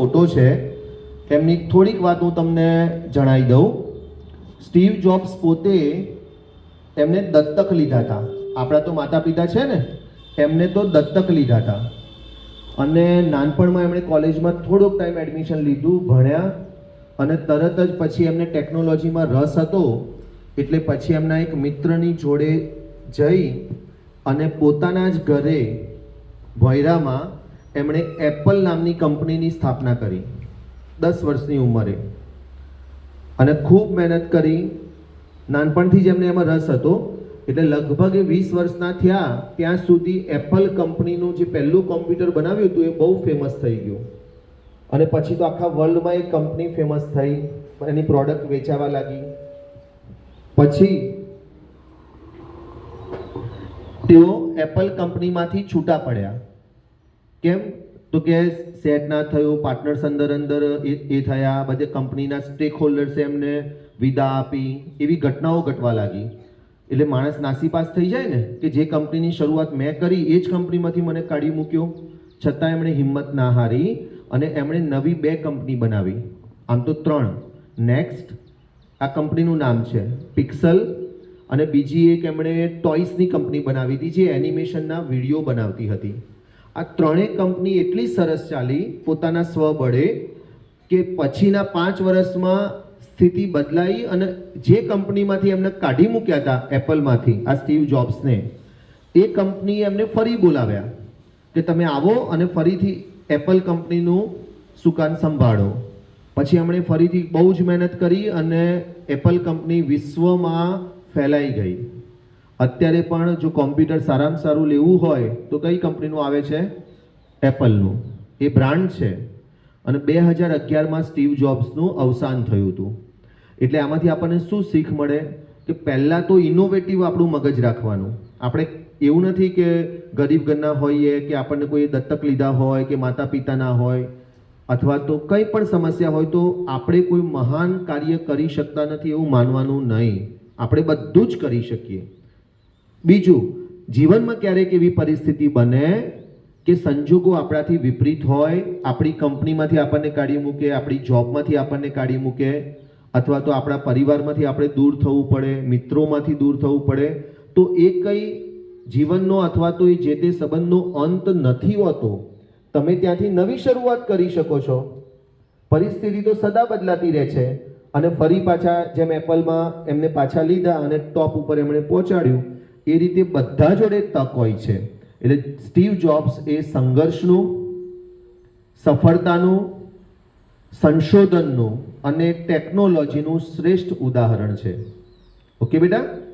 Photo છે એમની થોડીક વાત હું તમને જણાવી દઉં. સ્ટીવ જોબ્સ પોતે તેમને દત્તક લીધા હતા. આપણા તો માતા પિતા છે ને એમને તો દત્તક લીધા હતા. અને નાનપણમાં એમણે કોલેજમાં થોડોક ટાઈમ એડમિશન લીધું, ભણ્યા, અને તરત જ પછી એમને ટેકનોલોજીમાં રસ હતો, એટલે પછી એમના એક મિત્રની જોડે જઈ અને પોતાના જ ઘરે ભોયરામાં એમણે એપલ નામની કંપનીની સ્થાપના કરી. દસ વર્ષની ઉંમરે. અને ખૂબ મહેનત કરી. નાનપણથી જ એમને એમાં રસ હતો. એટલે લગભગ એ વીસ વર્ષના થયા, ત્યાં સુધી એપલ કંપનીનું જે પહેલું કોમ્પ્યુટર બનાવ્યું હતું એ બહુ ફેમસ થઈ ગયું. અને પછી તો આખા વર્લ્ડમાં એ કંપની ફેમસ થઈ એની પ્રોડક્ટ વેચાવા લાગી. પછી તેઓ એપલ કંપનીમાંથી છૂટા પડ્યા. કેમ? તો કે સેટ ના થયું પાર્ટનર્સ અંદર અંદર એ થયા, બધે કંપનીના સ્ટેક હોલ્ડર્સે એમને વિદા આપી, એવી ઘટનાઓ ઘટવા લાગી. એટલે માણસ નાસીપાસ થઈ જાય ને, કે જે કંપનીની શરૂઆત મેં કરી, એ જ કંપનીમાંથી મને કાઢી મૂક્યો. છતાં એમણે હિંમત ના હારી અને એમણે નવી બે કંપની બનાવી. આમ તો ત્રણ. નેક્સ્ટ આ કંપનીનું નામ છે પિક્સલ અને બીજી એક એમણે ટોયસની કંપની બનાવી હતી, જે એનિમેશનના વીડિયો બનાવતી હતી. આ ત્રણેય કંપની એટલી સરસ ચાલી પોતાના સ્વબળે કે પછીના પાંચ વર્ષમાં સ્થિતિ બદલાઈ અને જે કંપનીમાંથી એમને કાઢી મૂક્યા હતા એપલમાંથી, આ સ્ટીવ જોબ્સને, એ કંપની એમને ફરી બોલાવ્યા કે તમે આવો અને ફરીથી એપલ કંપનીનું સુકાન સંભાળો. પછી એમણે ફરીથી બહુ જ મહેનત કરી અને એપલ કંપની વિશ્વમાં ફેલાઈ ગઈ. અત્યારે પણ જો કોમ્પ્યુટર સારામાં સારું લેવું હોય, તો કઈ કંપનીનું આવે છે? એપલનું એ બ્રાન્ડ છે. અને બે હજાર અગિયારમાં સ્ટીવ જોબ્સનું અવસાન થયું હતું. એટલે આમાંથી આપણને શું શીખ મળે? કે પહેલાં તો ઇનોવેટિવ આપણું મગજ રાખવાનું. આપણે એવું નથી કે ગરીબ ઘરના હોઈએ, કે આપણને કોઈ દત્તક લીધા હોય, કે માતા પિતાના હોય, અથવા તો કંઈ પણ સમસ્યા હોય તો આપણે કોઈ મહાન કાર્ય કરી શકતા નથી એવું માનવાનું નહીં. આપણે બધું જ કરી શકીએ. બીજું, જીવનમાં ક્યારેક એવી પરિસ્થિતિ બને કે સંજોગો આપણાથી વિપરીત હોય, આપણી કંપનીમાંથી આપણને કાઢી મૂકે, આપણી જોબમાંથી આપણને કાઢી મૂકે, અથવા તો આપણા પરિવારમાંથી આપણે દૂર થવું પડે, મિત્રોમાંથી દૂર થવું પડે, તો એ કંઈ જીવનનો અથવા તો એ જે તે સંબંધનો અંત નથી હોતો, તમે ત્યાંથી નવી શરૂઆત કરી શકો છો. પરિસ્થિતિ તો સદા બદલાતી રહે છે અને ફરી પાછા જેમ એપલમાં એમને પાછા લીધા અને ટોપ ઉપર એમણે પહોંચાડ્યું એ રીતે બધા જોડે તક હોય છે. એટલે સ્ટીવ જોબ્સ એ સંઘર્ષનું, સફળતાનું, સંશોધનનું અને ટેકનોલોજીનું શ્રેષ્ઠ ઉદાહરણ છે. ઓકે બેટા?